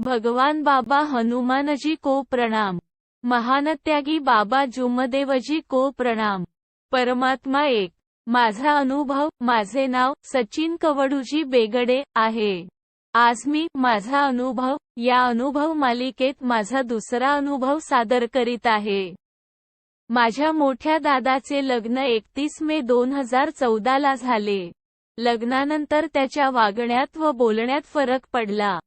भगवान बाबा हनुमानजी को प्रणाम. महानत्यागी बाबा जुमदेवजी को प्रणाम. परमात्मा एक. माझा अनुभव माझे नाव सचिन कवडूजी बेगडे आहे. आज मी माझा अनुभव या अनुभव मालिकेत माझा दुसरा अनुभव सादर करीत आहे. माझ्या मोठ्या दादाचे लग्न एकतीस मे दोन हजार चौदाला झाले. लग्नानंतर त्याच्या वागण्यात व बोलण्यात फरक पडला.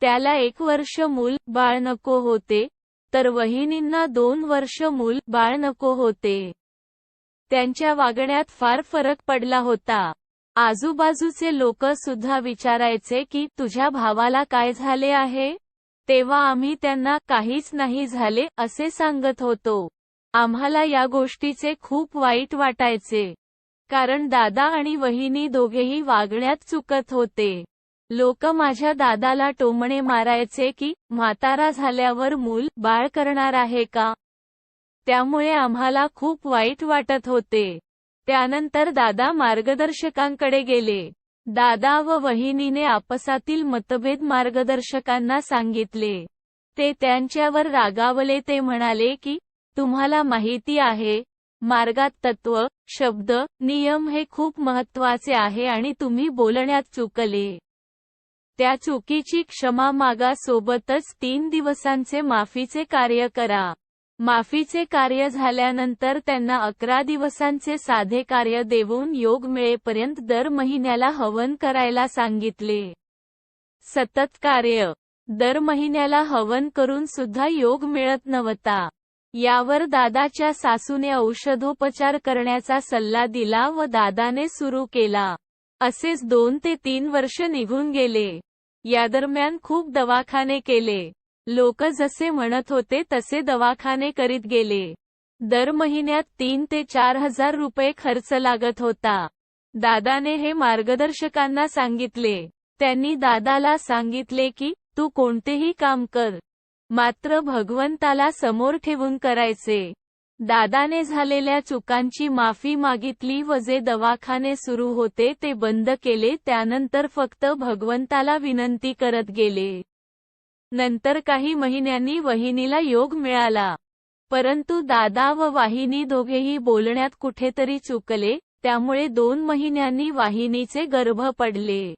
त्याला एक वर्ष मूल बाळ नको होते तर वहिनींना दोन वर्ष मूल बाळ नको होते. त्यांच्या वागण्यात फार फरक पडला होता. आजूबाजूचे लोक सुद्धा विचारायचे की तुझ्या भावाला काय झाले आहे? तेव्हा आम्ही त्यांना काहीच नाही झाले असे सांगत होतो. आम्हाला या गोष्टीचे खूप वाईट वाटायचे. कारण दादा आणि वहिनी दोघेही वागण्यात चुकत होते. लोक माझ्या दादाला टोमणे मारायचे की म्हातारा झाल्यावर मूल बाळ करणार आहे का? त्यामुळे आम्हाला खूप वाईट वाटत होते. त्यानंतर दादा मार्गदर्शकांकडे गेले. दादा व वहिनीने आपसातील मतभेद मार्गदर्शकांना सांगितले. ते त्यांच्यावर रागावले ते म्हणाले की तुम्हाला माहिती आहे मार्गात तत्व शब्द नियम हे खूप महत्त्वाचे आहे आणि तुम्ही बोलण्यात चुकले. त्या चुकीची क्षमा मागा सोबतच तीन दिवसांचे माफीचे कार्य करा. माफीचे कार्य झाल्यानंतर त्यांना अकरा दिवसांचे साधे कार्य देऊन योग मिळेपर्यंत दर महिन्याला हवन करायला सांगितले. सतत कार्य. दर महिन्याला हवन करून सुद्धा योग मिळत नव्हता. यावर दादाच्या सासूने औषधोपचार करण्याचा सल्ला दिला व दादाने सुरू केला. असेच दोन ते तीन वर्ष निघून गेले. या दरम्यान खूप दवाखाने केले. लोक जसे म्हणत होते तसे दवाखाने करीत गेले. दर महिन्यात तीन ते चार हज़ार रुपये खर्च लागत होता. दादाने हे मार्गदर्शकांना सांगितले. त्यांनी दादाला सांगितले की, तू कोणतेही काम कर. मात्र भगवंताला समोर ठेवून करायचे. दादाने झालेल्या चुकांची माफी मागितली व जे दवाखाने सुरू होते ते बंद केले त्यानंतर फक्त भगवंताला विनंती करत गेले. नंतर काही महिन्यांनी वहिनीला योग मिळाला. परंतु दादा व वाहिनी दोघेही बोलण्यात कुठेतरी चुकले त्यामुळे दोन महिन्यांनी वाहिनीचे गर्भ पडले.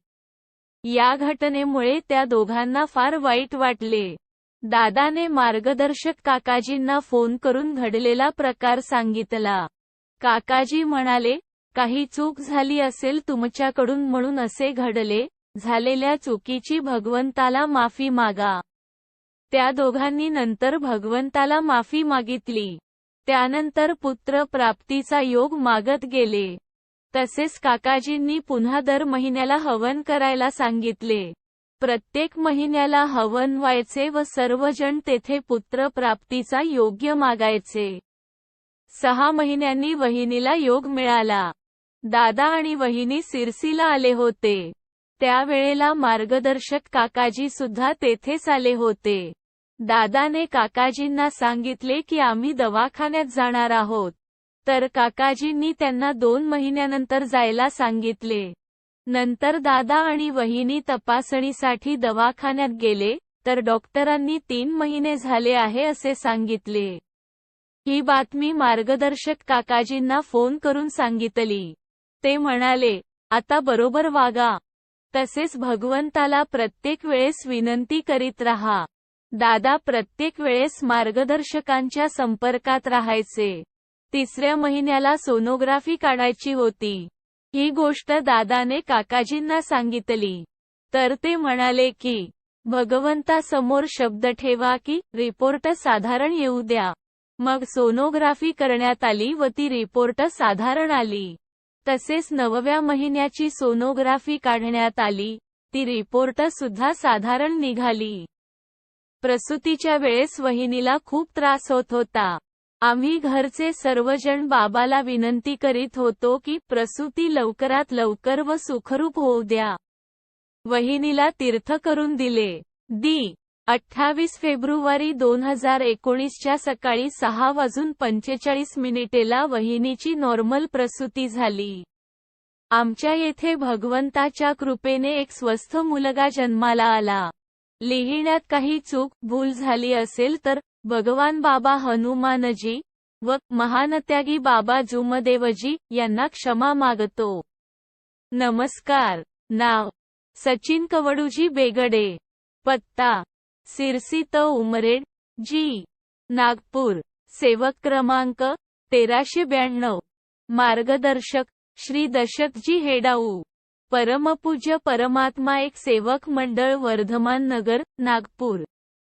या घटनेमुळे त्या दोघांना फार वाईट वाटले. दादाने मार्गदर्शक काकाजींना फोन करून घडलेला प्रकार सांगितला. काकाजी म्हणाले काही चूक झाली असेल तुमच्याकडून म्हणून असे घडले झालेल्या चुकीची भगवंताला माफी मागा. त्या दोघांनी नंतर भगवंताला माफी मागितली. त्यानंतर पुत्र प्राप्तीचा योग मागत गेले. तसेच काकाजींनी पुन्हा दर महिन्याला हवन करायला सांगितले. प्रत्येक महिन्याला हवन व्हायचे व सर्वजण तेथे पुत्र प्राप्तीचा योग्य मागायचे. सहा महिन्यांनी वहिनीला योग मिळाला. दादा आणि वहिनी सिरसीला आले होते. त्यावेळेला मार्गदर्शक काकाजी सुद्धा तेथेच आले होते. दादाने काकाजींना सांगितले की आम्ही दवाखान्यात जाणार आहोत. तर काकाजींनी त्यांना दोन महिन्यानंतर जायला सांगितले. नंतर दादा आणि वहिनी तपासणीसाठी दवाखान्यात गेले तर डॉक्टरांनी तीन महिने झाले आहे असे सांगितले. ही बातमी मार्गदर्शक काकाजींना फोन करून सांगितली. ते म्हणाले आता बरोबर वागा. तसेच भगवंताला प्रत्येक वेळेस विनंती करीत रहा. दादा प्रत्येक वेळेस मार्गदर्शकांच्या संपर्कात राहायचे. तिसऱ्या महिन्याला सोनोग्राफी काढायची होती. ही गोष्ट दादाने काकाजींना सांगितली. तर ते म्हणाले की भगवंतासमोर शब्द ठेवा की रिपोर्ट साधारण येऊ द्या. मग सोनोग्राफी करण्यात आली व ती रिपोर्ट साधारण आली. तसेच नवव्या महिन्याची सोनोग्राफी काढण्यात आली ती रिपोर्ट सुद्धा साधारण निघाली. प्रसूतीच्या वेळेस वहिनीला खूप त्रास होत होता. आम्ही घरचे सर्वजण बाबाला विनंती करीत होतो की प्रसूती लवकरात लवकर व सुखरूप होऊ द्या. वहिनीला तीर्थ करून दिले. दी अठ्ठावीस फेब्रुवारी दोन हजार एकोणीसच्या सकाळी सहा वाजून पंचेचाळीस मिनिटेला वहिनीची नॉर्मल प्रसूती झाली. आमच्या येथे भगवंताच्या कृपेने एक स्वस्थ मुलगा जन्माला आला. लिहिण्यात काही चूक भूल झाली असेल तर भगवान बाबा हनुमानजी व महानत्यागी बाबा जुमदेवजी यांना क्षमा मागतो. नमस्कार. नाव सचिन कवडूजी बेगडे. पत्ता सिरसी त उमरेड जी. नागपूर. सेवक क्रमांक तेराशे ब्याण्णव. मार्गदर्शक श्री दशकजी हेडाऊ. परमपूज्य परमात्मा एक सेवक मंडळ वर्धमान नगर नागपूर.